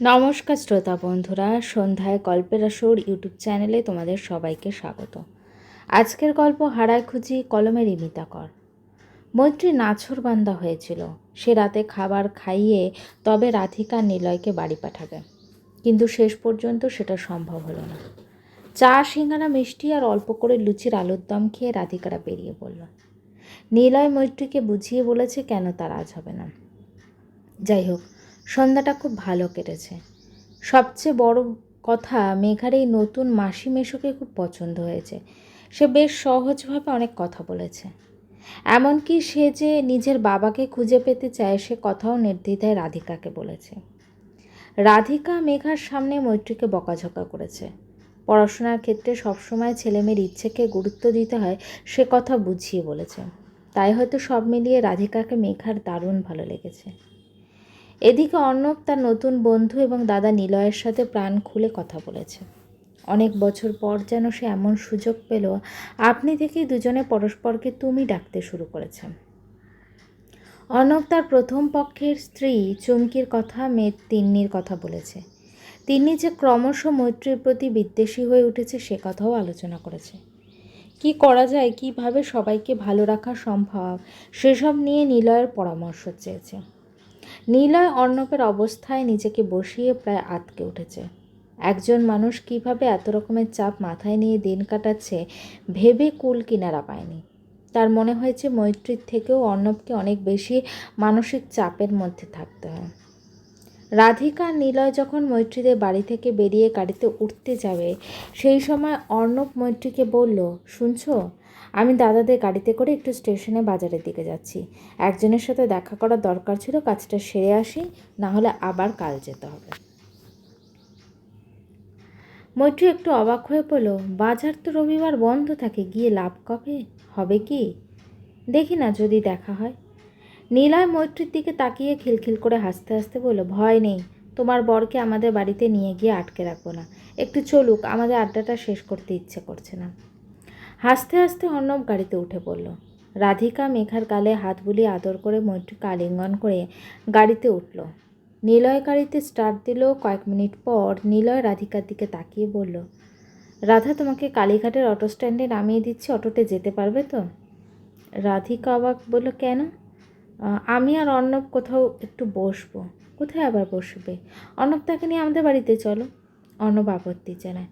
নমস্কার শ্রোতা বন্ধুরা, সন্ধ্যায় গল্পের আসর ইউটিউব চ্যানেলে তোমাদের সবাইকে স্বাগত। আজকের গল্প হারায় খুঁজি কলমের ইমিতা কর মৈত্রী নাছর বান্দা হয়েছিল। সে রাতে খাবার খাইয়ে তবে রাধিকা নিলয়কে বাড়ি পাঠাবে। কিন্তু শেষ পর্যন্ত সেটা সম্ভব হলো না। চা, সিঙ্গারা, মিষ্টি আর অল্প করে লুচির আলুর দম খেয়ে রাধিকারা বেরিয়ে পড়ল। নিলয় মৈত্রীকে বুঝিয়ে বলেছে কেন তার আজ হবে না। যাই হোক সন্ধ্যাটা খুব ভালো কেটেছে। সবচেয়ে বড় কথা, মেঘার এই নতুন মাসি মেশোকে খুব পছন্দ হয়েছে। সে বেশ সহজভাবে অনেক কথা বলেছে। এমনকি সে যে নিজের বাবাকে খুঁজে পেতে চায়, সে কথাও নির্দ্বিধায় রাধিকাকে বলেছে। রাধিকা মেঘার সামনে মৈত্রীকে বকাঝকা করেছে। পড়াশোনার ক্ষেত্রে সবসময় ছেলেমেয়ের ইচ্ছেকে গুরুত্ব দিতে হয়, সে কথা বুঝিয়ে বলেছে। তাই হয়তো সব মিলিয়ে রাধিকাকে মেঘার দারুণ ভালো লেগেছে। এদিকে অর্ণব তার নতুন বন্ধু এবং দাদা নিলয়ের সাথে প্রাণ খুলে কথা বলেছে। অনেক বছর পর যেন সে এমন সুযোগ পেল, আপনি থেকেই দুজনে পরস্পরকে তুমি ডাকতে শুরু করেছেন অর্ণব তার প্রথম পক্ষের স্ত্রী চুমকির কথা, মেয়ে তিন্নির কথা বলেছে। তিন্নি যে ক্রমশ মৈত্রীর প্রতি বিদ্বেষী হয়ে উঠেছে, সে কথাও আলোচনা করেছে। কি করা যায়, কীভাবে সবাইকে ভালো রাখা সম্ভব, সেসব নিয়ে নিলয়ের পরামর্শ চেয়েছে। নীলয় অর্ণবের অবস্থায় নিজেকে বসিয়ে প্রায় আটকে উঠেছে। একজন মানুষ কীভাবে এত রকমের চাপ মাথায় নিয়ে দিন কাটাচ্ছে ভেবে কুল কিনারা পায়নি। তার মনে হয়েছে মৈত্রীর থেকেও অর্ণবকে অনেক বেশি মানসিক চাপের মধ্যে থাকতে হয়। রাধিকা নিলয় যখন মৈত্রীদের বাড়ি থেকে বেরিয়ে গাড়িতে উঠতে যাবে, সেই সময় অর্ণব মৈত্রীকে বলল, শুনছো? আমি দাদাদের গাড়িতে করে একটু স্টেশনে বাজারের দিকে যাচ্ছি। একজনের সাথে দেখা করার দরকার ছিল, কাজটা সেরে আসি, না হলে আবার কাল যেতে হবে। মৈত্রী একটু অবাক হয়ে পড়ল, বাজার তো রবিবার বন্ধ থাকে, গিয়ে লাভ কবে? হবে কি? দেখি না, যদি দেখা হয়। নীলয় মৈত্রীর দিকে তাকিয়ে খিলখিল করে হাসতে হাসতে বলল, ভয় নেই, তোমার বরকে আমাদের বাড়িতে নিয়ে গিয়ে আটকে রাখব না। একটু চলুক, আমাদের আড্ডাটা শেষ করতে ইচ্ছে করছে না। হাসতে হাসতে অর্ণব গাড়িতে উঠে পড়ল। রাধিকা মেঘার গালে হাত বুলিয়ে আদর করে মৈত্রীকে আলিঙ্গন করে গাড়িতে উঠল। নিলয় গাড়িতে স্টার্ট দিল। কয়েক মিনিট পর নিলয় রাধিকার দিকে তাকিয়ে বলল, রাধা, তোমাকে কালীঘাটের অটো স্ট্যান্ডে নামিয়ে দিচ্ছি, অটোতে যেতে পারবে তো? রাধিকা অবাক বলল, কেন? আমি আর অর্ণব কোথাও একটু বসবো। কোথায় আবার বসবে? অর্ণব, তাকে নিয়ে আমাদের বাড়িতে চলো। অর্ণব আপত্তি জানায়।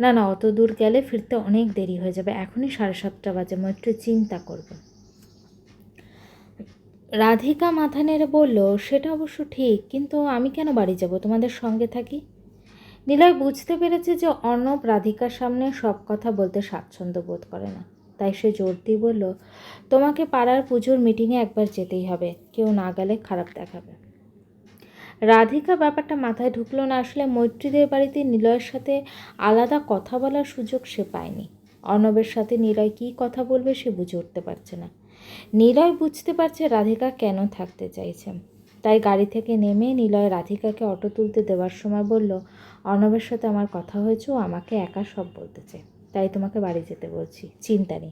না না, অত দূর গেলে ফিরতে অনেক দেরি হয়ে যাবে। এখনই সাড়ে সাতটা বাজে মৈত্রী চিন্তা করবে। রাধিকা মাথা নেড়ে বলল, সেটা অবশ্য ঠিক, কিন্তু আমি কেন বাড়ি যাব? তোমাদের সঙ্গে থাকি? নিলয় বুঝতে পেরেছে যে অর্ণব রাধিকার সামনে সব কথা বলতে স্বাচ্ছন্দ্য বোধ করে না। তাই সে জোর দিয়ে বলল, তোমাকে পাড়ার পুজোর মিটিংয়ে একবার যেতেই হবে। কেউ না গেলে খারাপ দেখাবে। রাধিকা ব্যাপারটা মাথায় ঢুকলো না। আসলে মৈত্রীদের বাড়িতে নিলয়ের সাথে আলাদা কথা বলার সুযোগ সে পায়নি। অর্ণবের সাথে নিলয় কী কথা বলবে সে বুঝে উঠতে পারছে না। নিলয় বুঝতে পারছে রাধিকা কেন থাকতে চাইছে। তাই গাড়ি থেকে নেমে নিলয় রাধিকাকে অটো তুলতে দেওয়ার সময় বলল, অর্ণবের সাথে আমার কথা হয়েছে, ও আমাকে একা সব বলতেছে। তাই তোমাকে বাড়ি যেতে বলছি। চিন্তা নেই।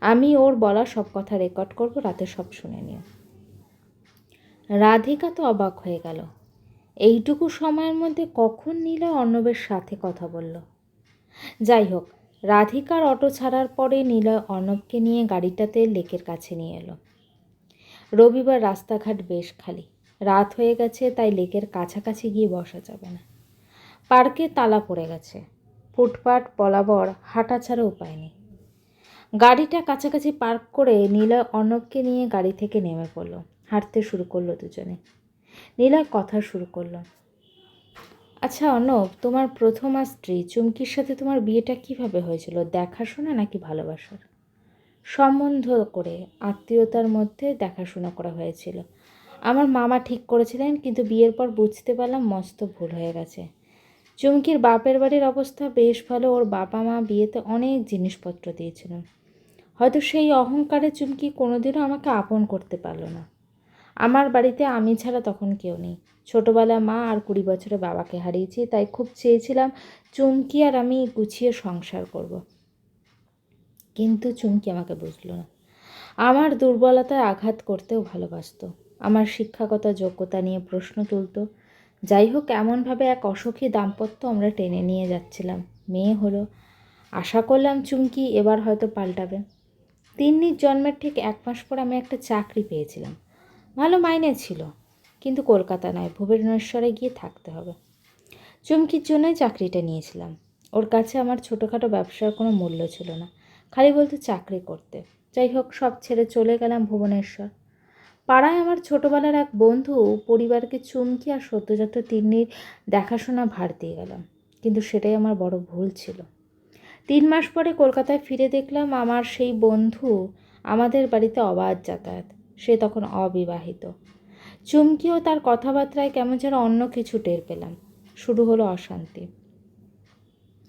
আমি ওর বলা সব কথা রেকর্ড করব, রাতে সব শুনে নিও। রাধিকা তো অবাক হয়ে গেল। এইটুকু সময়ের মধ্যে কখন নিলয় অর্ণবের সাথে কথা বলল? যাই হোক, রাধিকার অটো ছাড়ার পরে নিলয় অর্ণবকে নিয়ে গাড়িটাতে লেকের কাছে নিয়ে এলো। রবিবার রাস্তাঘাট বেশ খালি। রাত হয়ে গেছে, তাই লেকের কাছাকাছি গিয়ে বসা যাবে না। পার্কে তালা পড়ে গেছে। ফুটপাট বলাবর, হাঁটা ছাড়া উপায় নেই। গাড়িটা কাছাকাছি পার্ক করে নিলয় অর্ণবকে নিয়ে গাড়ি থেকে নেমে পড়ল। হাঁটতে শুরু করল দুজনে। নীলয় কথা শুরু করল। আচ্ছা অর্ণব, তোমার প্রথমা স্ত্রী, চুমকির সাথে তোমার বিয়েটা কীভাবে হয়েছিল, দেখাশোনা নাকি ভালোবাসার? সম্বন্ধ করে, আত্মীয়তার মধ্যে দেখাশোনা করা হয়েছিল। আমার মামা ঠিক করেছিলেন, কিন্তু বিয়ের পর বুঝতে পারলাম মস্ত ভুল হয়ে গেছে। চুমকির বাপের বাড়ির অবস্থা বেশ ভালো, ওর বাবা মা বিয়েতে অনেক জিনিসপত্র দিয়েছিলেন। হয়তো সেই অহংকারে চুমকি কোনোদিনও আমাকে আপন করতে পারল না। আমার বাড়িতে আমি ছাড়া তখন কেউ নেই। ছোটোবেলায় মা আর কুড়ি বছরে বাবাকে হারিয়েছি, তাই খুব চেয়েছিলাম চুমকি আর আমি গুছিয়ে সংসার করব। কিন্তু চুমকি আমাকে বুঝলো না। আমার দুর্বলতায় আঘাত করতেও ভালোবাসত। আমার শিক্ষাগত যোগ্যতা নিয়ে প্রশ্ন তুলত। যাই হোক, এমনভাবে এক অসুখী দাম্পত্য আমরা টেনে নিয়ে যাচ্ছিলাম। মেয়ে হলো। আশা করলাম চুমকি এবার হয়তো পাল্টাবে। তিন্নির জন্মের ঠিক এক মাস পর আমি একটা চাকরি পেয়েছিলাম। ভালো মাইনে ছিল, কিন্তু কলকাতা নয়, ভুবনেশ্বরে গিয়ে থাকতে হবে। চুমকির জন্যই চাকরিটা নিয়েছিলাম। ওর কাছে আমার ছোটোখাটো ব্যবসার কোনো মূল্য ছিল না, খালি বলতো চাকরি করতে। যাই হোক, সব ছেড়ে চলে গেলাম ভুবনেশ্বর। পাড়ায় আমার ছোটোবেলার এক বন্ধু পরিবারকে চুমকি আর সদ্যজাত তিন্নির দেখাশোনা ভার দিয়ে গেলাম, কিন্তু সেটাই আমার বড় ভুল ছিল। তিন মাস পরে কলকাতায় ফিরে দেখলাম আমার সেই বন্ধু আমাদের বাড়িতে অবাধ যাতায়াত। সে তখন অবিবাহিত। চুমকিও তার কথাবার্তায় কেমন যেন অন্য কিছু টের পেলাম। শুরু হলো অশান্তি।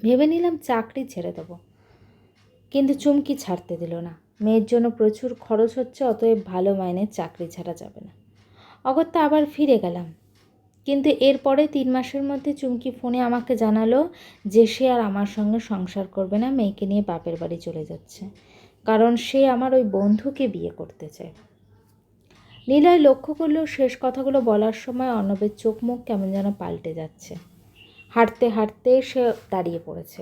ভেবে নিলাম চাকরি ছেড়ে দেবো। কিন্তু চুমকি ছাড়তে দিল না। মেয়ের জন্য প্রচুর খরচ হচ্ছে, অতএব ভালো মাইনের চাকরি ছাড়া যাবে না। অগত্যা আবার ফিরে গেলাম। কিন্তু এরপরে তিন মাসের মধ্যে চুমকি ফোনে আমাকে জানালো যে সে আর আমার সঙ্গে সংসার করবে না, মেয়েকে নিয়ে বাপের বাড়ি চলে যাচ্ছে। কারণ সে আমার ওই বন্ধুকে বিয়ে করতে চায়। নীলয় লক্ষ্য করলেও শেষ কথাগুলো বলার সময় অর্ণবের চোখ মুখ কেমন যেন পাল্টে যাচ্ছে। হাঁটতে হাঁটতে সে দাঁড়িয়ে পড়েছে।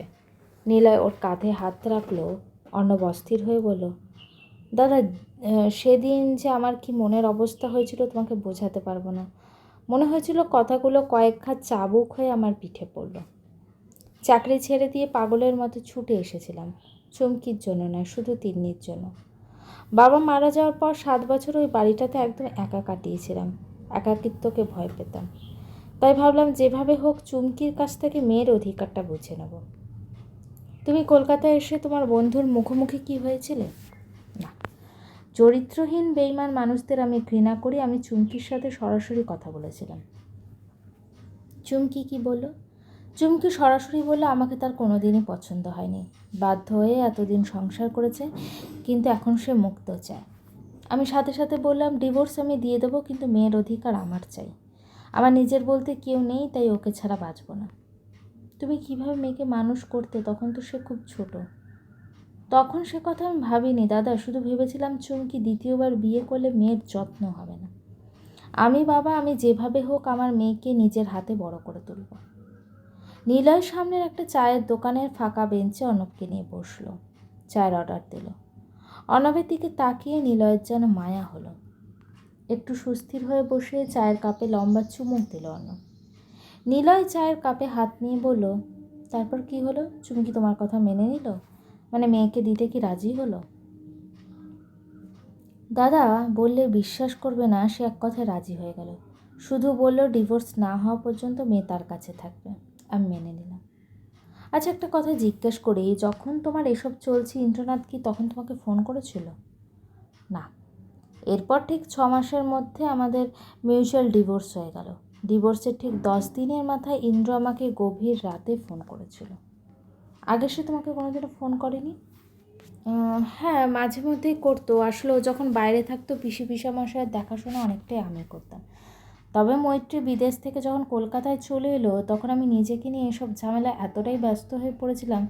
নীলয় ওর কাঁধে হাত রাখল, অর্ণব অস্থির হয়ে বলল, দাদা সেদিন যে আমার কি মনের অবস্থা হয়েছিল তোমাকে বোঝাতে পারব না। মনে হয়েছিল কথাগুলো কয়েক খাত চাবুক হয়ে আমার পিঠে পড়ল। চাকরি ছেড়ে দিয়ে পাগলের মতো ছুটে এসেছিলাম। চুমকির জন্য নয়, শুধু তিন্নির জন্য। বাবা মারা যাওয়ার পর সাত বছর ওই বাড়িটাতে একদম একা কাটিয়েছিলাম। একাকিত্বকে ভয় পেতাম। তাই ভাবলাম যেভাবে হোক চুমকির কাছ থেকে মেয়ের অধিকারটা বুঝে নেব। তুমি কলকাতায় এসে তোমার বন্ধুর মুখোমুখি কি হয়েছিলে? না। চরিত্রহীন বেইমান মানুষদের আমি ঘৃণা করি, আমি চুমকির সাথে সরাসরি কথা বলেছিলাম। চুমকি কি বলল? চুমকি সরাসরি বলল আমাকে তার কোনো দিনই পছন্দ হয়নি। বাধ্য হয়ে এতদিন সংসার করেছে, কিন্তু এখন সে মুক্ত চায়। আমি সাথে সাথে বললাম, ডিভোর্স আমি দিয়ে দেবো, কিন্তু মেয়ের অধিকার আমার চাই। আমার নিজের বলতে কেউ নেই, তাই ওকে ছাড়া বাঁচব না। তুমি কীভাবে মেয়েকে মানুষ করতে, তখন তো সে খুব ছোট। তখন সে কথা আমি ভাবিনি, দাদা, শুধু ভেবেছিলাম চুমকি দ্বিতীয়বার বিয়ে করলে মেয়ের যত্ন হবে না। আমি বাবা, আমি যেভাবে হোক আমার মেয়েকে নিজের হাতে বড় করে তুলব। নীলয় সামনের একটা চায়ের দোকানের ফাঁকা বেঞ্চে অর্ণবকে নিয়ে বসল। চায়ের অর্ডার দিল। অনবের দিকে তাকিয়ে নিলয়ের যেন মায়া হলো। একটু সুস্থির হয়ে বসে চায়ের কাপে লম্বা চুমুক দিল অর্ণব। নিলয় চায়ের কাপে হাত নিয়ে বলল, তারপর কি হলো? চুমকি তোমার কথা মেনে নিল? মানে মেয়েকে দিতে কি রাজি হলো? দাদা, বললে বিশ্বাস করবে না, সে এক কথায় রাজি হয়ে গেল। শুধু বলল, ডিভোর্স না হওয়া পর্যন্ত মেয়ে তার কাছে থাকবে। আমি মেনে নিলাম। আচ্ছা একটা কথা জিজ্ঞেস করি, যখন তোমার এসব চলছে, ইন্দ্রনাথ কি তখন তোমাকে ফোন করেছিল? না। এরপর ঠিক ছ মাসের মধ্যে আমাদের মিউচুয়াল ডিভোর্স হয়ে গেল। ডিভোর্সের ঠিক দশ দিনের মাথায় ইন্দ্র আমাকে গভীর রাতে ফোন করেছিল। আগে সে তোমাকে কোনোদিনও ফোন করেনি? হ্যাঁ মাঝে মধ্যেই করতো। আসলে যখন বাইরে থাকতো, পিসি পিসামশাইয়ের দেখাশোনা অনেকটাই আমি করতাম তবে মৈত্রী বিদেশ থেকে যখন কলকাতায় চলে এলো, তখন আমি নিজেকে নিয়ে এসব ঝামেলা এতটাই ব্যস্ত হয়ে পড়েছিলাম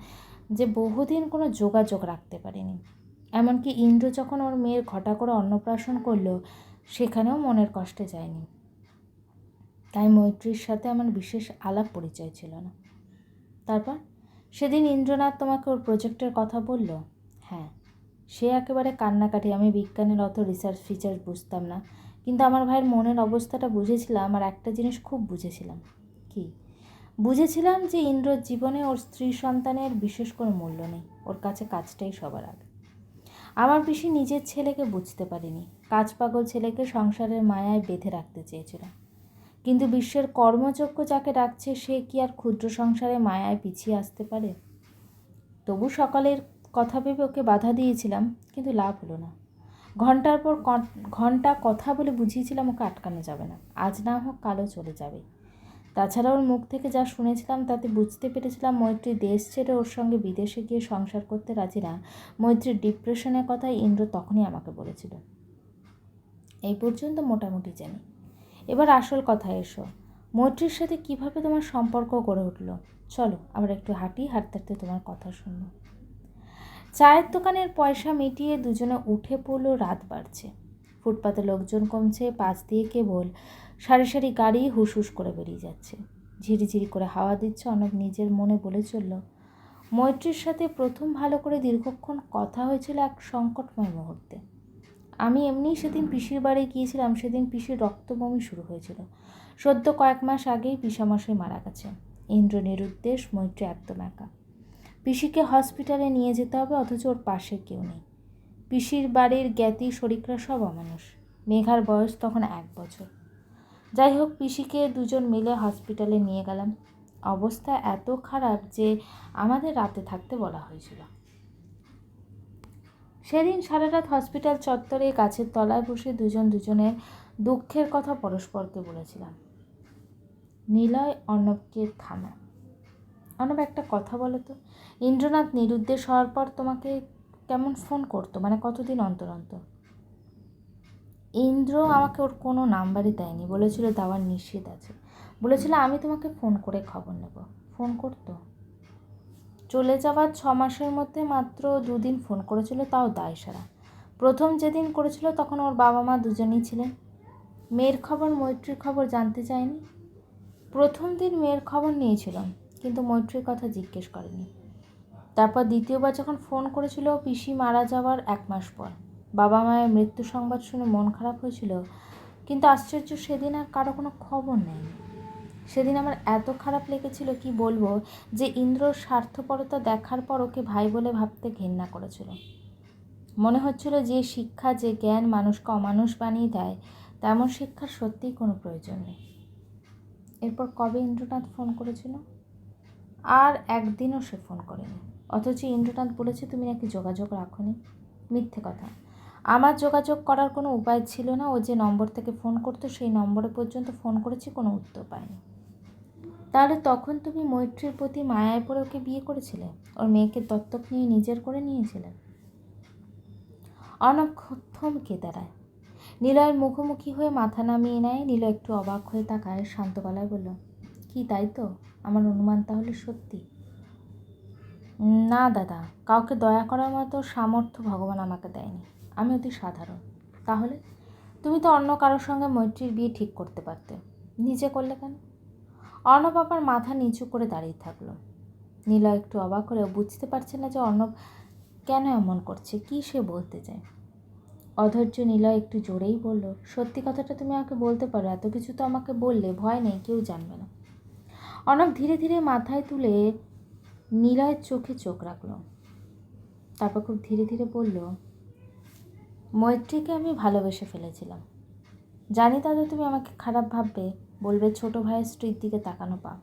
যে বহুদিন কোনো যোগাযোগ রাখতে পারিনি। এমনকি ইন্দ্র যখন ওর মেয়ের ঘটা করে অন্নপ্রাশন করল, সেখানেও মনের কষ্টে যায়নি। তাই মৈত্রীর সাথে আমার বিশেষ আলাপ পরিচয় ছিল না। তারপর, সেদিন ইন্দ্রনাথ তোমাকে ওর প্রজেক্টের কথা বলল? হ্যাঁ। সে একেবারে কান্নাকাটি। আমি বিজ্ঞানের অত রিসার্চ ফিচার বুঝতাম না। কিন্তু আমার ভাইয়ের মনের অবস্থাটা বুঝেছিলাম আর একটা জিনিস খুব বুঝেছিলাম। কি? বুঝেছিলাম যে ইন্দ্রর জীবনে ওর স্ত্রী সন্তানের বিশেষ কোনো মূল্য নেই। ওর কাছে কাজটাই সবার আগে। আমার পিসি নিজের ছেলেকে বুঝতে পারিনি। কাজ পাগল ছেলেকে সংসারের মায়ায় বেঁধে রাখতে চেয়েছিল। কিন্তু বিশ্বের কর্মযোগ্য যাকে ডাকছে, সে কি আর ক্ষুদ্র সংসারে মায়ায় পিছিয়ে আসতে পারে? তবু সকালের কথা ভেবে ওকে বাধা দিয়েছিলাম, কিন্তু লাভ হলো না। ঘণ্টার পর ঘণ্টা কথা বলে বুঝিয়েছিলাম ওকে আটকানো যাবে না। আজ না হোক কালো চলে যাবে। তাছাড়া ওর মুখ থেকে যা শুনেছিলাম তাতে বুঝতে পেরেছিলাম মৈত্রী দেশ ছেড়ে ওর সঙ্গে বিদেশে গিয়ে সংসার করতে রাজি না। মৈত্রীর ডিপ্রেশনের কথা ইন্দ্র তখনই আমাকে বলেছিল। এই পর্যন্ত মোটামুটি জানি। এবার আসল কথা এসো। মৈত্রীর সাথে কীভাবে তোমার সম্পর্ক গড়ে উঠল? চলো, আমরা একটু হাঁটি, হাঁটতে হাঁটতে তোমার কথা শুনব। চায়ের দোকানের পয়সা মিটিয়ে দুজনে উঠে পড়ল, রাত বাড়ছে। ফুটপাতে লোকজন কমছে, পাশ দিয়ে কেবল সারি সারি গাড়ি হুস হুস করে বেরিয়ে যাচ্ছে। ঝিরিঝিরি করে হাওয়া দিচ্ছে অনব নিজের মনে বলে চলল, মৈত্রীর সাথে প্রথম ভালো করে দীর্ঘক্ষণ কথা হয়েছিল এক সংকটময় মুহূর্তে। আমি এমনিই সেদিন পিসির বাড়ি গিয়েছিলাম, সেদিন পিসির রক্তবমি শুরু হয়েছিল। সদ্য কয়েক মাস আগেই পিসামশাই মারা গেছে ইন্দ্র নিরুদ্দেশ মৈত্রী একদম একা। পিসিকে হসপিটালে নিয়ে যেতে হবে, অথচ ওর পাশে কেউ নেই। পিসির বাড়ির জ্ঞাতি শরিকরা সব অমানুষ। মেঘার বয়স তখন এক বছর। যাই হোক, পিসিকে দুজন মিলে হসপিটালে নিয়ে গেলাম। অবস্থা এত খারাপ যে আমাদের রাতে থাকতে বলা হয়েছিল। সেদিন সারা রাত হসপিটাল চত্বরে গাছের তলায় বসে দুজন দুজনের দুঃখের কথা পরস্পরকে বলেছিলাম। নিলয় অর্ণবকে থামা। অর্ণব একটা কথা বলো তো। ইন্দ্রনাথ নিরুদ্দেশ হওয়ার পর তোমাকে কেমন ফোন করতো? মানে কতদিন অন্তর অন্তর? ইন্দ্র আমাকে ওর কোনো নাম্বারই দেয়নি। বলেছিল দেওয়ার নিষেধ আছে। বলেছিল আমি তোমাকে ফোন করে খবর নেব। ফোন করতো? চলে যাওয়ার ছ মাসের মধ্যে মাত্র দুদিন ফোন করেছিল, তাও দায় সারা। প্রথম যেদিন করেছিল তখন ওর বাবা মা দুজনেই ছিলেন। মেয়ের খবর, মৈত্রীর খবর জানতে চায়নি? প্রথম দিন মেয়ের খবর নিয়েছিলাম। কিন্তু মৈত্রীর কথা জিজ্ঞেস করেনি। তারপর দ্বিতীয়বার যখন ফোন করেছিল, পিসি মারা যাওয়ার এক মাস পর। বাবা মায়ের মৃত্যু সংবাদ শুনে মন খারাপ হয়েছিল, কিন্তু আশ্চর্য, সেদিন আর কারও কোনো খবর নেই। সেদিন আমার এত খারাপ লেগেছিল, কি বলব, যে ইন্দ্রর স্বার্থপরতা দেখার পর ওকে ভাই বলে ভাবতে ঘেন্না করেছিল। মনে হচ্ছিল যে শিক্ষা, যে জ্ঞান মানুষকে অমানুষ বানিয়ে দেয়, তেমন শিক্ষার সত্যিই কোনো প্রয়োজন নেই। এরপর কবে ইন্দ্রনাথ ফোন করেছিল? আর একদিনও সে ফোন করেনি। অথচ ইন্দ্রনাথ বলেছে, তুমি নাকি যোগাযোগ রাখোনি? মিথ্যে কথা। আমার যোগাযোগ করার কোনো উপায় ছিল না। ও যে নম্বর থেকে ফোন করতো, সেই নম্বরে পর্যন্ত ফোন করেছি, কোনো উত্তর পাইনি। তাহলে তখন তুমি মৈত্রীর প্রতি মায়ায় পড়ে ওকে বিয়ে করেছিলে? ওর মেয়েকে দত্তক নিয়ে নিজের করে নিয়েছিলে? অনব থমকে দাঁড়ায়। নিলয়ের মুখোমুখি হয়ে মাথা নামিয়ে নেয়। নীল একটু অবাক হয়ে তাকায়, শান্ত গলায় বলল, কি, তাই তো? আমার অনুমান তাহলে সত্যি? না দাদা, কাউকে দয়া করার মতো সামর্থ্য ভগবান আমাকে দেয়নি। আমি অতি সাধারণ। তাহলে? তুমি তো অন্য কারোর সঙ্গে মৈত্রীর বিয়ে ঠিক করতে পারতে। নিজে করলে কেন? অর্ণব আবার মাথা নিচু করে দাঁড়িয়ে থাকল। নীলা একটু অবাক হলেও বুঝতে পারছে না যে অর্ণব কেন এমন করছে, কি সে বলতে চায়। অধৈর্য নীলয় একটু জোরেই বলল, সত্যি কথাটা তুমি আমাকে বলতে পারো, এত কিছু তো আমাকে বললে ভয় নেই, কেউ জানবে না। অর্ণব ধীরে ধীরে মাথায় তুলে নীলয়ের চোখে চোখ রাখল। তারপর খুব ধীরে ধীরে বলল, মৈত্রীকে আমি ভালোবেসে ফেলেছিলাম। জানি দাদা তুমি আমাকে খারাপ ভাববে, বলবে ছোট ভাইয়ের স্ত্রীর দিকে তাকানো পা।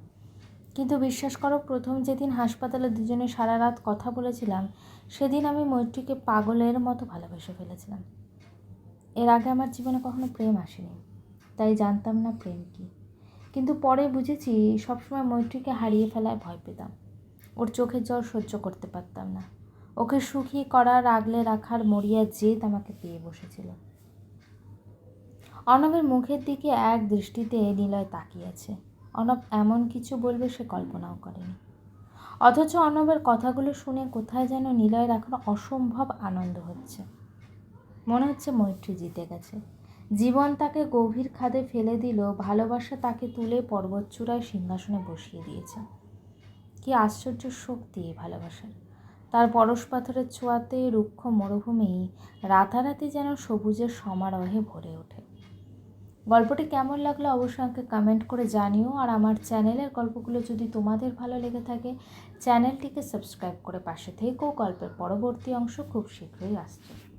কিন্তু বিশ্বাস করো, প্রথম যেদিন হাসপাতালে দুজনে সারা রাত কথা বলেছিলাম, সেদিন আমি মৈত্রীকে পাগলের মতো ভালোবেসে ফেলেছিলাম। এর আগে আমার জীবনে কখনো প্রেম আসেনি, তাই জানতাম না প্রেম কী। কিন্তু পরে বুঝেছি সবসময় মৈত্রীকে হারিয়ে ফেলায় ভয় পেতাম। ওর চোখের জল সহ্য করতে পারতাম না। ওকে সুখী করার, আগলে রাখার মরিয়া জেদ আমাকে পেয়ে বসেছিল। অনবের মুখের দিকে এক দৃষ্টিতে নিলয় তাকিয়েছে। অনব এমন কিছু বলবে সে কল্পনাও করেনি। অথচ অনবের কথাগুলো শুনে কোথায় যেন নিলয়ের এখন অসম্ভব আনন্দ হচ্ছে। মনে হচ্ছে মৈত্রী জিতে গেছে। জীবন তাকে গভীর খাদে ফেলে দিল, ভালোবাসা তাকে তুলে পর্বতচূড়ায় সিংহাসনে বসিয়ে দিয়েছে। কি আশ্চর্য শক্তি এই ভালোবাসার। তার পরশ পাথরের ছোঁয়াতে রুক্ষ মরুভূমি, রাতারাতি যেন সবুজের সমারোহে ভরে ওঠে। গল্পটি কেমন লাগল অবশ্যই আমাকে কমেন্ট করে জানিও, আর আমার চ্যানেলের গল্পগুলো যদি তোমাদের ভালো লেগে থাকে, চ্যানেলটিকে সাবস্ক্রাইব করে পাশে থেকেও গল্পের পরবর্তী অংশ খুব শীঘ্রই আসছে।